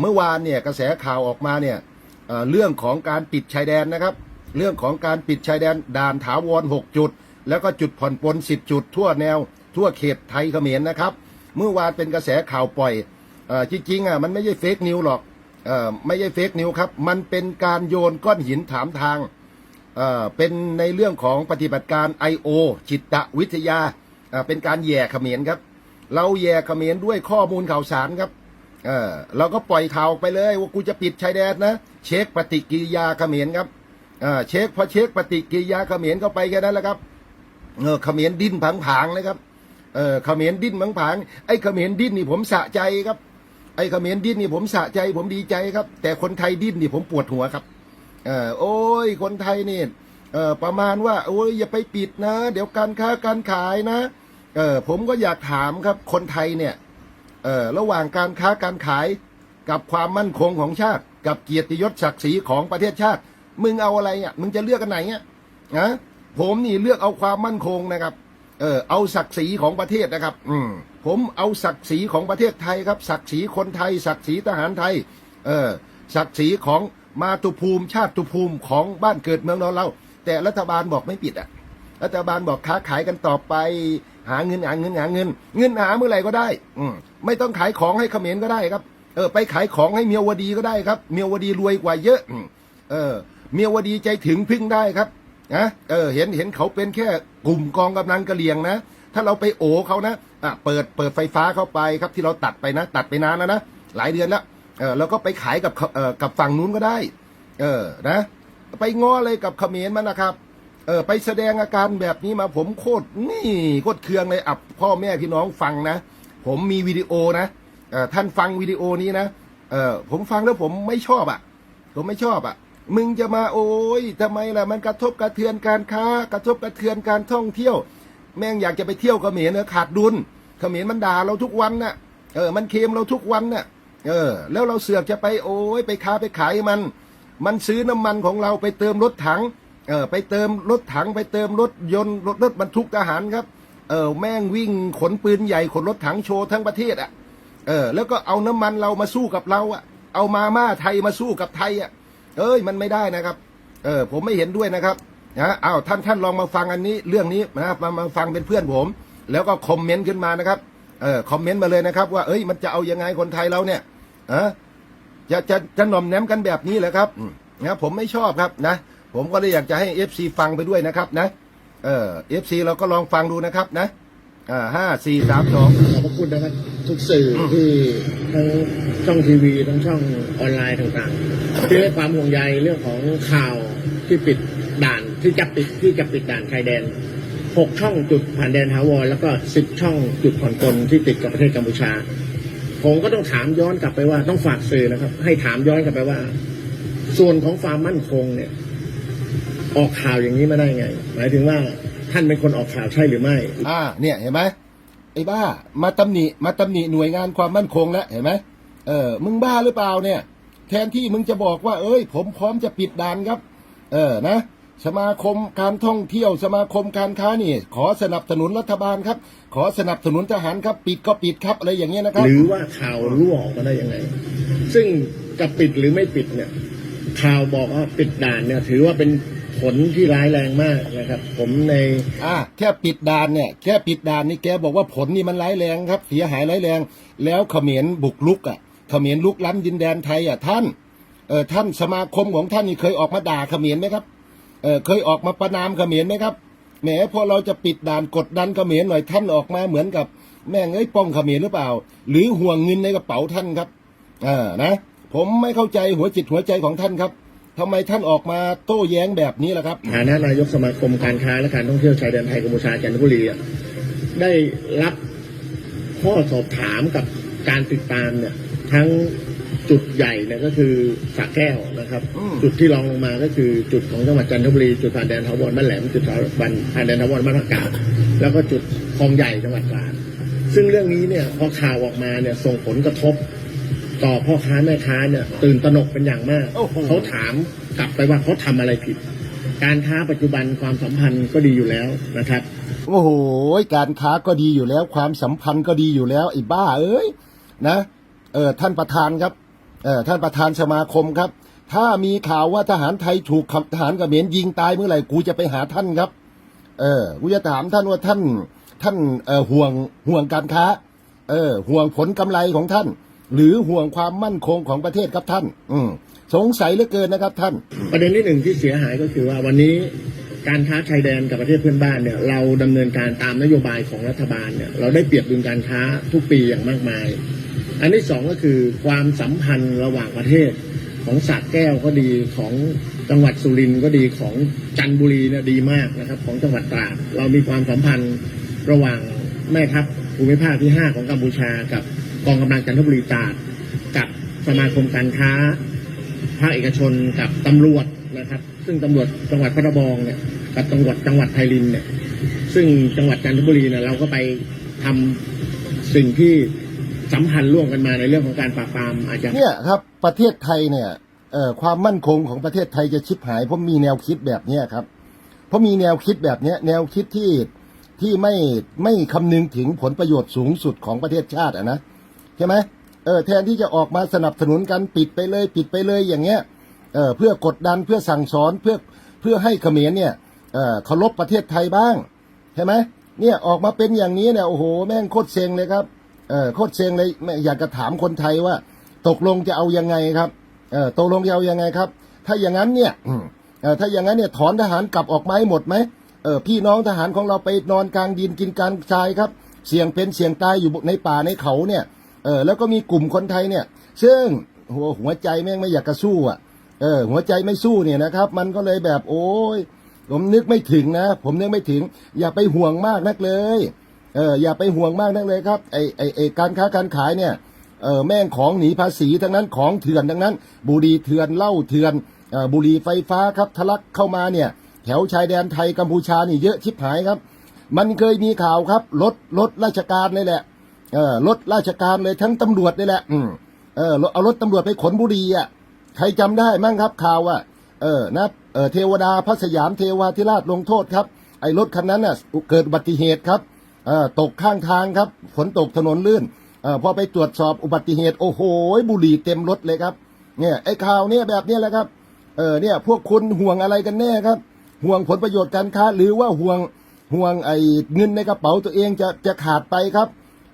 เมื่อวานเนี่ยกระแสข่าวออกมาเนี่ยเเรื่องของการปิดชายแดนนะครับ เรื่องของการปิดชายแดนด่านถาวร 6 จุด แล้วก็จุดผ่อนปลน10 จุด ทั่วแนว ทั่วเขตไทยเขมรนะครับ เมื่อวานเป็นกระแสข่าวปล่อยอจริงๆอะมันไม่ใช่เฟกนิวหรอกอไม่ใช่เฟกนิวครับ มันเป็นการโยนก้อนหินถามทางเป็นในเรื่องของปฏิบัติการ I.O. จิตวิทยาเป็นการแย่เขมรครับ เราแย่เขมรด้วยข้อมูลข่าวสารครับ เออเราก็ปล่อยข่าวไปเลยว่ากูจะปิดชายแดนนะเช็คปฏิกิริยาเขมรครับเออเช็คพอเช็คปฏิกิริยาเขมรเข้าไปแค่นั้นแหละครับเออเขมรดิ้นผางๆเลยครับเออเขมรดิ้นผางๆไอ้เขมรดิ้นนี่ผมสะใจครับ ไอ้เขมรดิ้นนี่ผมสะใจ ผมดีใจครับ แต่คนไทยดิ้นนี่ผมปวดหัวครับเออโอ้ยคนไทยนี่เออประมาณว่าโอ้ยอย่าไปปิดนะ เดี๋ยวการค้าการขายนะเออผมก็อยากถามครับคนไทยเนี่ย เออระหว่างการค้าการขายกับความมั่นคงของชาติ กับเกียรติยศศักดิ์ศรีของประเทศชาติ มึงเอาอะไรอะมึงจะเลือกกันไหนอะนะผมนี่เลือกเอาความมั่นคงนะครับเออเอาศักดิ์ศรีของประเทศนะครับ อืมผมเอาศักดิ์ศรีของประเทศไทยครับ ศักดิ์ศรีคนไทย ศักดิ์ศรีทหารไทย เออศักดิ์ศรีของมาตุภูมิชาติตุภูมิของบ้านเกิดเมืองนอนเรา แต่รัฐบาลบอกไม่ปิดอะ รัฐบาลบอกค้าขายกันต่อไป หาเงินหาเงินหาเงิน เงินหาเมื่อไหร่ก็ได้ อืมไม่ต้องขายของให้เขมรก็ได้ครับ เออ ไปขายของให้เมียวดีก็ได้ครับ เมียวดีรวยกว่าเยอะ เออ เมียวดีใจถึงพึ่งได้ครับนะเออ เห็นเห็นเขาเป็นแค่กลุ่มกองกำลังกระเหรี่ยงนะ ถ้าเราไปโอเขานะอะเปิดเปิดไฟฟ้าเข้าไปครับที่เราตัดไปนะ ตัดไปนานแล้วนะหลายเดือนแล้วเออเราก็ไปขายกับเขาเออกับฝั่งนู้นก็ได้ เออนะ ไปง้ออะไรกับเขมรมันนะครับ เออไปแสดงอาการแบบนี้มาผมโคตรนี่โคตรเคืองเลยอับพ่อแม่พี่น้องฟังนะ ผมมีวิดีโอนะเออท่านฟังวิดีโอนี้นะเออผมฟังแล้วผมไม่ชอบอะ ผมไม่ชอบอะ มึงจะมาโอ้ยทำไมล่ะมันกระทบกระเทือนการค้า กระทบกระเทือนการท่องเที่ยว แม่งอยากจะไปเที่ยวเขมรเนอะขาดดุลเขมรมันด่าเราทุกวันน่ะเออมันเค็มเราทุกวันน่ะเออ แล้วเราเสือกจะไปโอ้ยไปค้าไปขายมัน มันซื้อน้ำมันของเราไปเติมรถถัง เออไปเติมรถถังไปเติมรถยนต์รถรถบรรทุกทหารครับ เออแม่งวิ่งขนปืนใหญ่ขนรถถังโชว์ทั้งประเทศอะ เออ แล้วก็เอาน้ำมันเรามาสู้กับเราอะ เอามาม่าไทยมาสู้กับไทยอะ เอ้ยมันไม่ได้นะครับ เออผมไม่เห็นด้วยนะครับนะอ้าวท่านท่านลองมาฟังอันนี้เรื่องนี้นะมามาฟังเป็นเพื่อนผม แล้วก็คอมเมนต์ขึ้นมานะครับเออคอมเมนต์มาเลยนะครับ ว่าเอ้ยมันจะเอายังไงคนไทยเราเนี่ยออจะจะจะหน่อมแนมกันแบบนี้เหรอครับนะผมไม่ชอบครับนะ ผมก็เลยอยากจะให้เอฟซีฟังไปด้วยนะครับนะ เออเอฟซีเราก็ลองฟังดูนะครับนะอ่าห้าสี่สามสอง ขอบพระคุณนะครับทุกสื่อที่ทั้งช่องทีวีทั้งช่องออนไลน์ต่างๆ ที่ให้ความห่วงใยเรื่องของข่าวที่ปิดด่านที่จะปิดที่จะปิดด่านชายแดนหกช่องจุดผ่านแดนถาวรแล้วก็สิบช่องจุดผ่อนปลนที่ติดกับประเทศกัมพูชา ผมก็ต้องถามย้อนกลับไปว่าต้องฝากสื่อนะครับ ให้ถามย้อนกลับไปว่า ส่วนของความมั่นคงเนี่ย ออกข่าวอย่างนี้มาได้ไง หมายถึงว่าท่านเป็นคนออกข่าวใช่หรือไม่ อ่า เนี่ยเห็นไหมไอ้บ้า มาตำหนิมาตำหนิหน่วยงานความมั่นคงแล้วเห็นไหมเออมึงบ้าหรือเปล่าเนี่ย แทนที่มึงจะบอกว่า เอ้ย ผมพร้อมจะปิดด่านครับ เออนะสมาคมการท่องเที่ยวสมาคมการค้านี่ ขอสนับสนุนรัฐบาลครับ ขอสนับสนุนทหารครับ ปิดก็ปิดครับอะไรอย่างเงี้ยนะครับ หรือว่าข่าวรั่วออกมาได้ยังไง ซึ่งจะปิดหรือไม่ปิดเนี่ย ข่าวบอกว่าปิดด่านเนี่ย ถือว่าเป็น ผลที่ร้ายแรงมากนะครับ ผมในอ่าแค่ปิดด่านเนี่ยแค่ปิดด่านนี่แกบอกว่าผลนี่มันร้ายแรงครับ เสียหายร้ายแรง แล้วเขมรบุกลุกอะเขมรลุกล้ำดินแดนไทยอะท่านเออท่านสมาคมของท่านนี่เคยออกมาด่าเขมรไหมครับเออเคยออกมาประนามเขมรไหมครับแหมพอเราจะปิดด่านกดดันเขมรหน่อยท่านออกมาเหมือนกับแม่งเอ้ยป้องเขมรหรือเปล่า หรือห่วงเงินในกระเป๋าท่านครับเออนะ ผมไม่เข้าใจหัวจิตหัวใจของท่านครับ ทำไมท่านออกมาโต้แย้งแบบนี้ล่ะครับ ฐานะนายกสมาคมการค้าและการท่องเที่ยวชายแดนไทยกัมพูชาจันทบุรีอะได้รับข้อสอบถามกับการติดตามเนี่ยทั้งจุดใหญ่เนี่ยก็คือสระแก้วนะครับ อืม จุดที่รองลงมาก็คือจุดของจังหวัดจันทบุรีจุดผ่านแดนทาวรบ้านแหลมจุดผ่านผ่านแดนทาวรบ้านผักกาดแล้วก็จุดคลองใหญ่จังหวัดตราดซึ่งเรื่องนี้เนี่ยพอข่าวออกมาเนี่ยส่งผลกระทบ ต่อพ่อค้าแม่ค้าเนี่ยตื่นตระหนกเป็นอย่างมากโอ้โหเขาถามกลับไปว่าเขาทำอะไรผิด การค้าปัจจุบันความสัมพันธ์ก็ดีอยู่แล้วนะครับโอ้โหการค้าก็ดีอยู่แล้ว ความสัมพันธ์ก็ดีอยู่แล้วไอ้บ้าเอ้ยนะเออท่านประธานครับเออท่านประธานสมาคมครับ ถ้ามีข่าวว่าทหารไทยถูกทหารเขมรยิงตายเมื่อไหร่กูจะไปหาท่านครับ เออกูจะถามท่านว่าท่านท่านเอ่อห่วงห่วงการค้า เออห่วงผลกำไรของท่าน หรือห่วงความมั่นคงของประเทศครับท่าน อืมสงสัยเหลือเกินนะครับท่าน ประเด็นที่หนึ่งที่เสียหายก็คือว่าวันนี้การค้าชายแดนกับประเทศเพื่อนบ้านเนี่ยเราดำเนินการตามนโยบายของรัฐบาลเนี่ยเราได้เปรียบดุลการค้าทุกปีอย่างมากมาย อันที่สองก็คือความสัมพันธ์ระหว่างประเทศของสระแก้วก็ดีของจังหวัดสุรินทร์ก็ดีของจันทบุรีเนี่ยดีมากนะครับ ของจังหวัดตราดเรามีความสัมพันธ์ระหว่างแม่ทัพภูมิภาคที่ 5 ของกัมพูชากับ กองกำลังจันทบุรีตราดกับสมาคมการค้าภาคเอกชนกับตำรวจนะครับ ซึ่งตำรวจจังหวัดพระนครเนี่ยกับตำรวจจังหวัดไพรินเนี่ยซึ่งจังหวัดจันทบุรีเนี่ยเราก็ไปทำสิ่งที่สัมพันธ์ร่วมกันมาในเรื่องของการปราบปรามอาชญากรรมเนี่ยครับ ประเทศไทยเนี่ยเอ่อความมั่นคงของประเทศไทยจะชิบหาย เพราะมีแนวคิดแบบเนี้ครับ เพราะมีแนวคิดแบบเนี้ยแนวคิดที่ที่ไม่ไม่คำนึงถึงผลประโยชน์สูงสุดของประเทศชาติอะนะ ใช่ไหมเออแทนที่จะออกมาสนับสนุนกันปิดไปเลย ปิดไปเลยอย่างเงี้ยเออเพื่อกดดันเพื่อสั่งสอนเพื่อเพื่อให้เขมรเนี่ยเออเคารพประเทศไทยบ้างใช่ไหมเนี่ยออกมาเป็นอย่างนี้เนี่ยโอ้โหแม่งโคตรเซ็งเลยครับเออโคตรเซ็งเลยแม่อยากจะถามคนไทยว่า ตกลงจะเอายังไงครับเออตกลงจะเอายังไงครับ ถ้าอย่างนั้นเนี่ยอืมเออถ้าอย่างนั้นเนี่ยถอนทหารกลับออกมาให้หมดไหมเออพี่น้องทหารของเราไปนอนกลางดินกินกลางทรายครับ เสี่ยงเป็นเสี่ยงตายอยู่ในป่าในเขาเนี่ย เออแล้วก็มีกลุ่มคนไทยเนี่ย ซึ่งหัวหัวใจแม่งไม่อยากจะสู้อะเออหัวใจไม่สู้เนี่ยนะครับ มันก็เลยแบบโอ้ยผมนึกไม่ถึงนะ ผมนึกไม่ถึง อย่าไปห่วงมากนักเลยเอออย่าไปห่วงมากนักเลยครับไอไอไอการค้าการขายเนี่ยเออแม่งของหนีภาษีทั้งนั้นของเถื่อนทั้งนั้น บุรีเถื่อนเหล้าเถื่อนเออบุรีไฟฟ้าครับทะลักเข้ามาเนี่ย แถวชายแดนไทยกัมพูชานี่เยอะชิบหายครับ มันเคยมีข่าวครับรถรถราชการเลยแหละ เออรถราชการเลยทั้งตำรวจนี่แหละ อืมเออเอารถตำรวจไปขนบุหรี่อะ ใครจำได้มั่งครับข่าวอะ เออนะเออเทวดาพระสยามเทวาธิราชลงโทษครับ ไอ้รถคันนั้นน่ะ เกิดอุบัติเหตุครับเออตกข้างทางครับ ฝนตกถนนลื่นเออพอไปตรวจสอบอุบัติเหตุ โอ้โหบุหรี่เต็มรถเลยครับ เนี่ยไอ้ข่าวเนี่ยแบบนี้แหละครับ เออเนี่ย พวกคุณห่วงอะไรกันแน่ครับ ห่วงผลประโยชน์การค้าหรือว่าห่วงห่วงไอ้เงินในกระเป๋าตัวเองจะจะขาดไปครับ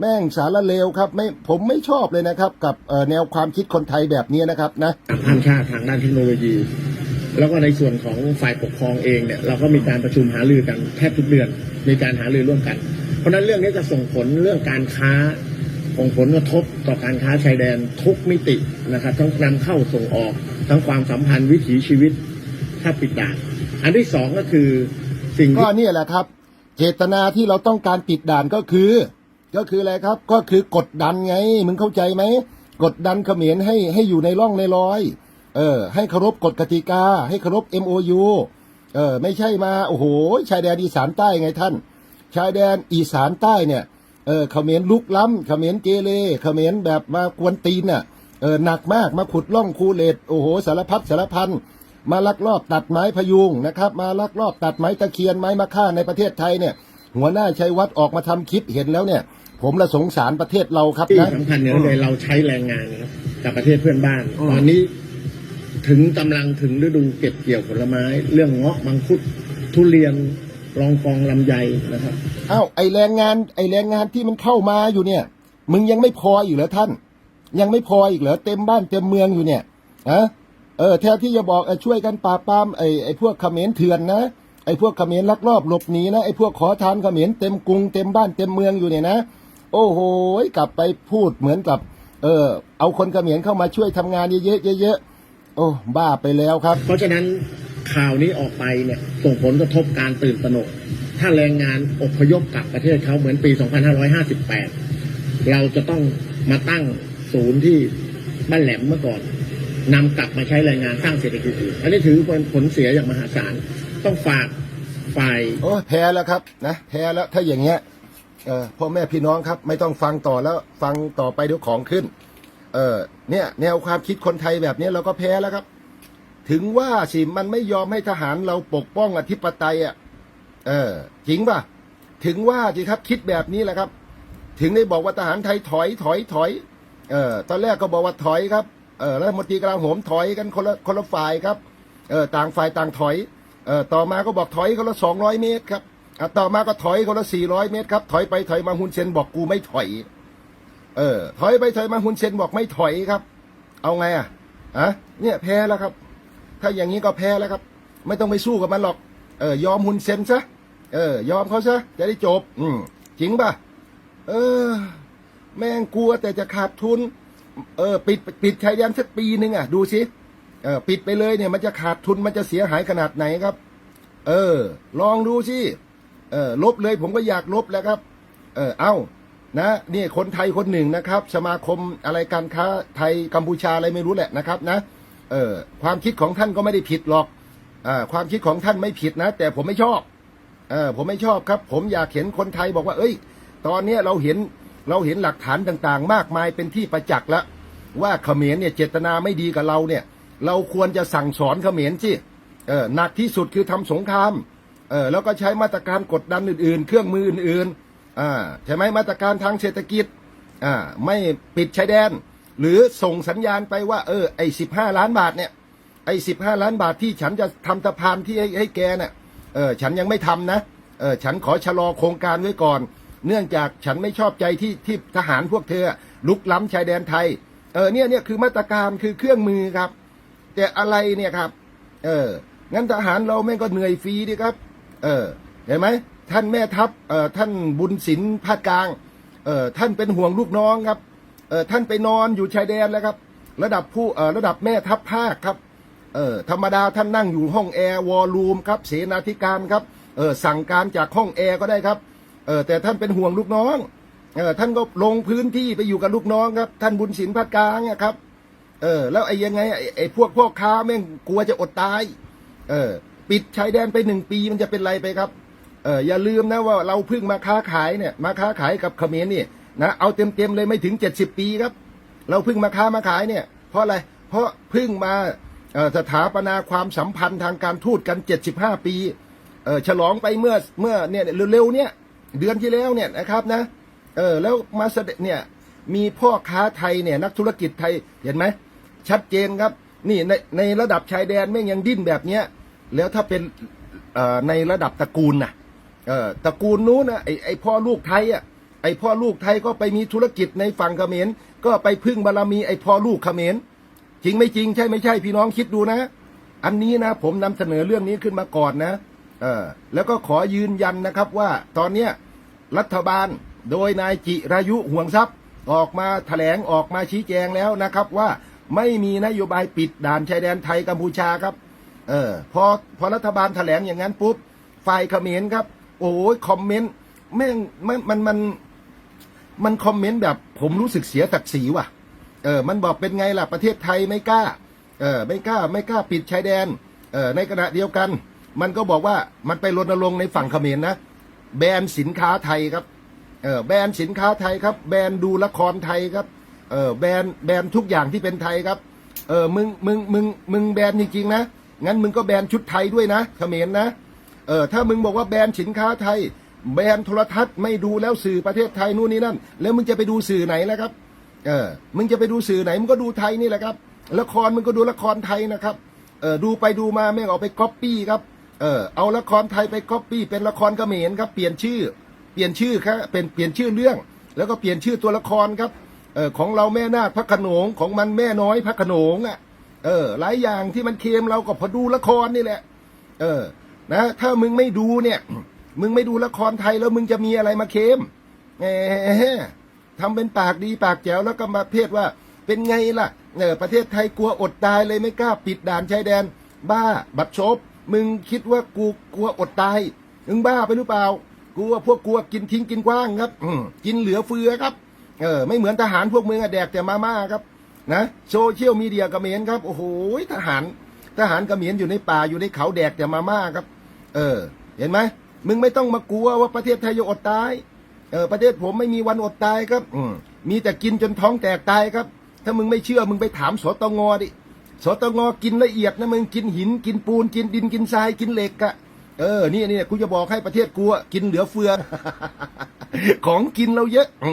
แม่งสารเลวครับไม่ผมไม่ชอบเลยนะครับ กับเอ่อแนวความคิดคนไทยแบบนี้นะครับนะพันชาติทางด้านเทคโนโลยี แล้วก็ในส่วนของฝ่ายปกครองเองเนี่ยเราก็มีการประชุมหารือกันแทบทุกเดือนมีการหารือร่วมกัน เพราะฉะนั้นเรื่องนี้จะส่งผลเรื่องการค้าส่งผลกระทบต่อการค้าชายแดนทุกมิตินะครับทั้งนำเข้าส่งออกทั้งความสัมพันธ์วิถีชีวิตถ้าปิดด่านอันที่สองก็คือสิ่งก็ที่เนี่ยแหละครับ เจตนาที่เราต้องการปิดด่านก็คือ ก็คืออะไรครับ ก็คือกดดันไง มึงเข้าใจไหม กดดันเขมรให้ให้อยู่ในร่องในรอย เออ ให้เคารพกฎกติกา ให้เคารพ MOU เออ ไม่ใช่มา โอ้โห ชายแดนอีสานใต้ไงท่าน ชายแดนอีสานใต้เนี่ย เออ เขมรลุกล้ำ เขมรเกเร เขมรแบบมากวนตีนน่ะ เออ หนักมาก มาขุดล่องคูเลตโอ้โห สารพัดสารพัน มาลักลอบตัดไม้พยุงนะครับ มาลักลอบตัดไม้ตะเคียนไม้มะค่าในประเทศไทยเนี่ย หัวหน้าชัยวัฒน์ออกมาทำคลิปเห็นแล้วเนี่ย ผมละสงสารประเทศเราครับที่นะ สำคัญเนี่ยเลยเราใช้แรงงานนะครับกับประเทศเพื่อนบ้าน อืม ตอนนี้ถึงกำลังถึงฤดูเก็บเกี่ยวผลไม้ เรื่องเงาะมังคุดทุเรียนรองกองลำไยนะครับ อ้าวไอแรงงานไอแรงงานที่มันเข้ามาอยู่เนี่ย มึงยังไม่พออีกเหรอท่าน ยังไม่พออีกเหรอเต็มบ้านเต็มเมืองอยู่เนี่ยอะเออแทนที่จะบอกเออช่วยกันปราบปรามไอไอพวกเขมรเถื่อนนะไอพวกเขมรลักลอบหลบหนีนะไอพวกขอทานเขมรเต็มกรุงเต็มบ้านเต็มเมืองอยู่เนี่ยนะ โอ้โหกลับไปพูดเหมือนกับ เออ เอาคนเขมรเข้ามาช่วยทำงานเยอะๆเยอะๆโอ้บ้าไปแล้วครับ เพราะฉะนั้นข่าวนี้ออกไปเนี่ยส่งผลกระทบการตื่นตระหนก ถ้าแรงงานอพยพกลับประเทศเขาเหมือนปี 2558 เราจะต้องมาตั้งศูนย์ที่บ้านแหลมเมื่อก่อนนำกลับมาใช้แรงงานสร้างเศรษฐกิจอื่นอันนี้ถือเป็นผลเสียอย่างมหาศาลต้องฝากฝ่ายโอ้ยแพ้แล้วครับนะแพ้แล้วถ้าอย่างเงี้ย เออพ่อแม่พี่น้องครับ ไม่ต้องฟังต่อแล้วฟังต่อไปเดี๋ยวของขึ้น เออเนี่ย แนวความคิดคนไทยแบบนี้เราก็แพ้แล้วครับ ถึงว่าสิมันไม่ยอมให้ทหารเราปกป้องอธิปไตยอะเออจริงป่ะ ถึงว่าสิครับคิดแบบนี้แหละครับ ถึงได้บอกว่าทหารไทยถอยถอยถอยเออตอนแรกก็บอกว่าถอยครับเออรัฐมนตรีกลาโหมถอยกันคนละคนละฝ่ายครับเออต่างฝ่ายต่างถอยเออต่อมาก็บอกถอยคนละสองร้อยเมตรครับ ต่อมาก็ถอยคนละสี่ร้อยเมตรครับ ถอยไปถอยมาฮุนเซนบอกกูไม่ถอย เออ ถอยไปถอยมาฮุนเซนบอกไม่ถอยครับ เอาไงอะอะเนี่ยแพ้แล้วครับ ถ้าอย่างนี้ก็แพ้แล้วครับ ไม่ต้องไปสู้กับมันหรอก เออยอมฮุนเซนซะ เออ ยอมเขาซะ จะได้จบ อืมจริงป่ะ เออ แม่งกลัวแต่จะขาดทุน เออ ปิดปิดชายแดนสักปีหนึ่งอะ ดูสิ เออ ปิดไปเลยเนี่ย มันจะขาดทุนมันจะเสียหายขนาดไหนครับ เออ ลองดูสิ เออลบเลยผมก็อยากลบแล้วครับ เออเอ้านะนี่คนไทยคนหนึ่งนะครับ สมาคมอะไรการค้าไทยกัมพูชาอะไรไม่รู้แหละนะครับนะเออความคิดของท่านก็ไม่ได้ผิดหรอกอ่าความคิดของท่านไม่ผิดนะ แต่ผมไม่ชอบเออผมไม่ชอบครับ ผมอยากเห็นคนไทยบอกว่า เอ้ย ตอนเนี้ยเราเห็นเราเห็นหลักฐานต่างๆ มากมายเป็นที่ประจักษ์แล้วว่าเขมรเนี่ยเจตนาไม่ดีกับเราเนี่ย เราควรจะสั่งสอนเขมรสิเออหนักที่สุดคือทำสงคราม เออแล้วก็ใช้มาตรการกดดันอื่นๆ เครื่องมืออื่นๆอ่าใช่ไหมมาตรการทางเศรษฐกิจอ่าไม่ปิดชายแดน หรือส่งสัญญาณไปว่า เออไอ้สิบห้าล้านบาทเนี่ยไอ้สิบห้าล้านบาทที่ฉันจะทำสะพานที่ให้ให้แกเนี่ยเออฉันยังไม่ทำนะเออฉันขอชะลอโครงการไว้ก่อน เนื่องจากฉันไม่ชอบใจที่ที่ทหารพวกเธอลุกล้ำชายแดนไทยเออเนี่ยเนี่ยคือมาตรการคือเครื่องมือครับ แต่อะไรเนี่ยครับ เอองั้นทหารเราแม่งก็เหนื่อยฟรีดิครับ เออเห็นไหมท่านแม่ทัพเอ่อท่านบุญศิลป์ภาคกลางเอ่อท่านเป็นห่วงลูกน้องครับเออท่านไปนอนอยู่ชายแดนแล้วครับ ระดับผู้เอ่อระดับแม่ทัพภาคครับเออธรรมดาท่านนั่งอยู่ห้องแอร์วอลลุ่มครับเสนาธิการครับเออสั่งการจากห้องแอร์ก็ได้ครับเออแต่ท่านเป็นห่วงลูกน้องเออท่านก็ลงพื้นที่ไปอยู่กับลูกน้องครับ ท่านบุญศิลป์ภาคกลางครับเออแล้วไอ้ยังไงไอ้ไอ้พวกพ่อค้าแม่งกลัวจะอดตาย เออ ปิดชายแดนไปหนึ่งปีมันจะเป็นไรไปครับเอออย่าลืมนะว่าเราเพิ่งมาค้าขายเนี่ยมาค้าขายกับเขมรนี่นะเอาเต็มเต็มๆเลยไม่ถึงเจ็ดสิบปีครับ เราเพิ่งมาค้ามาขายเนี่ย เพราะอะไรเพราะเพิ่งมาสถาปนาความสัมพันธ์ทางการทูตกันเจ็ดสิบห้าปีเออฉลองไปเมื่อเมื่อเนี่ยเร็วๆเนี่ยเดือนที่แล้วเนี่ยนะครับนะเออแล้วมาเสด็จเนี่ยมีพ่อค้าไทยเนี่ยนักธุรกิจไทยเห็นไหมชัดเจนครับนี่ในในระดับชายแดนแม่งยังดิ้นแบบเนี้ย แล้วถ้าเป็นในระดับตระกูลนะตระกูลนู้นนะไอไอพ่อลูกไทยอะไอพ่อลูกไทยก็ไปมีธุรกิจในฝั่งเขมรก็ไปพึ่งบารมีไอพ่อลูกเขมรจริงไม่จริงใช่ไม่ใช่พี่น้องคิดดูนะ อันนี้นะผมนำเสนอเรื่องนี้ขึ้นมาก่อนนะเออแล้วก็ขอยืนยันนะครับว่าตอนเนี้ยรัฐบาลโดยนายจิรายุห่วงทรัพย์ออกมาแถลงออกมาชี้แจงแล้วนะครับว่าไม่มีนโยบายปิดด่านชายแดนไทยกัมพูชาครับ เออพอพอรัฐบาลแถลงอย่างนั้นปุ๊บฝ่ายเขมรครับ โอ้ยคอมเมนต์แม่งมันมันมันมันคอมเมนต์แบบผมรู้สึกเสียศักดิ์ศรีว่ะ เออ มันบอกเป็นไงล่ะประเทศไทยไม่กล้า เออ ไม่กล้า ไม่กล้าปิดชายแดน เออ ในขณะเดียวกัน มันก็บอกว่ามันไปรณรงค์ในฝั่งเขมรนะ แบนสินค้าไทยครับ เออ แบนสินค้าไทยครับ แบนดูละครไทยครับ เออ แบน แบนทุกอย่างที่เป็นไทยครับ เออ มึง มึง มึง มึงแบนจริงๆนะ งั้นมึงก็แบนชุดไทยด้วยนะเขมรนะเออถ้ามึงบอกว่าแบนสินค้าไทย แบนโทรทัศน์ไม่ดูแล้วสื่อประเทศไทยนู่นนี่นั่น แล้วมึงจะไปดูสื่อไหนแล้วครับ เออมึงจะไปดูสื่อไหนมึงก็ดูไทยนี่แหละครับ ละครมึงก็ดูละครไทยนะครับเออดูไปดูมาแม่งเอาไปก๊อปปี้ครับเออเอาละครไทยไปก๊อปปี้เป็นละครเขมรครับเปลี่ยนชื่อ เปลี่ยนชื่อครับเป็นเปลี่ยนชื่อเรื่อง แล้วก็เปลี่ยนชื่อตัวละครครับเออของเราแม่นาคพระขนงของมันแม่น้อยพระขนงอะ เออ หลายอย่างที่มันเค็มเราก็พอดูละครนี่แหละ เออ นะ ถ้ามึงไม่ดูเนี่ย มึงไม่ดูละครไทยแล้วมึงจะมีอะไรมาเค็มแหมทำเป็นปากดีปากแจ๋วแล้วก็มาเพศว่า เป็นไงล่ะเออประเทศไทยกลัวอดตายเลยไม่กล้าปิดด่านชายแดน บ้าบัดชบ มึงคิดว่ากูกลัวอดตายมึงบ้าไปหรือเปล่ากูว่าพวกกลัวกินทิ้งกินกว้างครับอืกินเหลือเฟือครับ เออ ไม่เหมือนทหารพวกมึงอะแดกแต่มาม่าครับ นะโซเชียลมีเดียกระเมรครับ โอ้โหทหาร ทหารกระเมรอยู่ในป่าอยู่ในเขาแดกแต่มาม่าครับ เออ เห็นไหมมึงไม่ต้องมากลัวว่าประเทศไทยจะอดตายเออประเทศผมไม่มีวันอดตายครับ อืมีแต่กินจนท้องแตกตายครับ ถ้ามึงไม่เชื่อมึงไปถามสตงดิสตงกินละเอียดนะมึงกินหินกินปูนกินดินกินทรายกินเหล็กอะเออนี่นี่กูจะบอกให้ประเทศกูอะกินเหลือเฟือ ของกินเราเยอะ อื